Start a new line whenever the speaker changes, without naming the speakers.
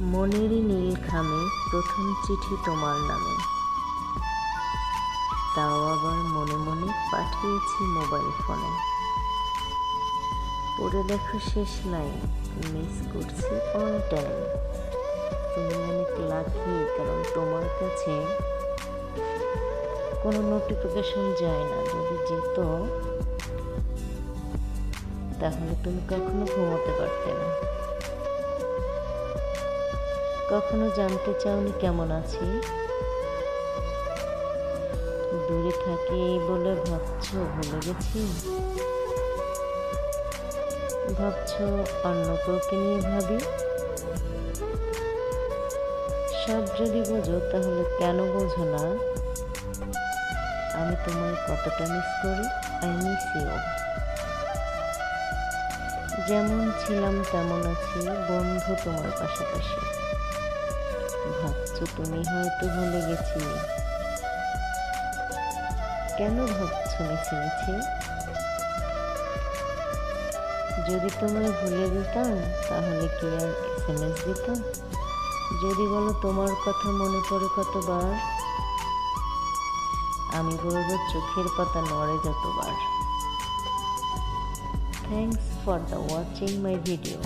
মনেরই নীল খামে প্রথম চিঠি তোমার নামে। তাও আবার মনে মনে পাঠিয়েছি মোবাইল ফোনে। পড়ে দেখো শেষ লাইন, মিস করছি অল টাইম। তুমি অনেক লাকি, কারণ তোমার কাছে কোনো নোটিফিকেশন যায় না। যদি যেত, তাহলে তুমি কখনো ঘুমোতে পারতে না। কখনো জানতে চাওনি কেমন আছি? দূরে থাকি বলে ভাবছ, ভুলে গেছি? ভাবছ অন্য কাউকে নিয়ে ভাবি? সব যদি বোঝো তাহলে কেন বোঝো না? আমি তোমায় কতটা মিস করি আই মিস ইউ যেমন ছিলাম তেমন আছি, বন্ধু তোমার পাশাপাশি। ভাবছ তুমি? হয়তো ভুলে গেছি। কেন ভাবছ মিছি মিছি? যদি তোমায় ভুলে দিতাম তাহলে কি আর এস এম এস দিতাম? যদি বলো তোমার কথা মনে পড়ে কতবার? আমি বলব চোখের পাতা নড়ে যতবার। Thanks for the watching my video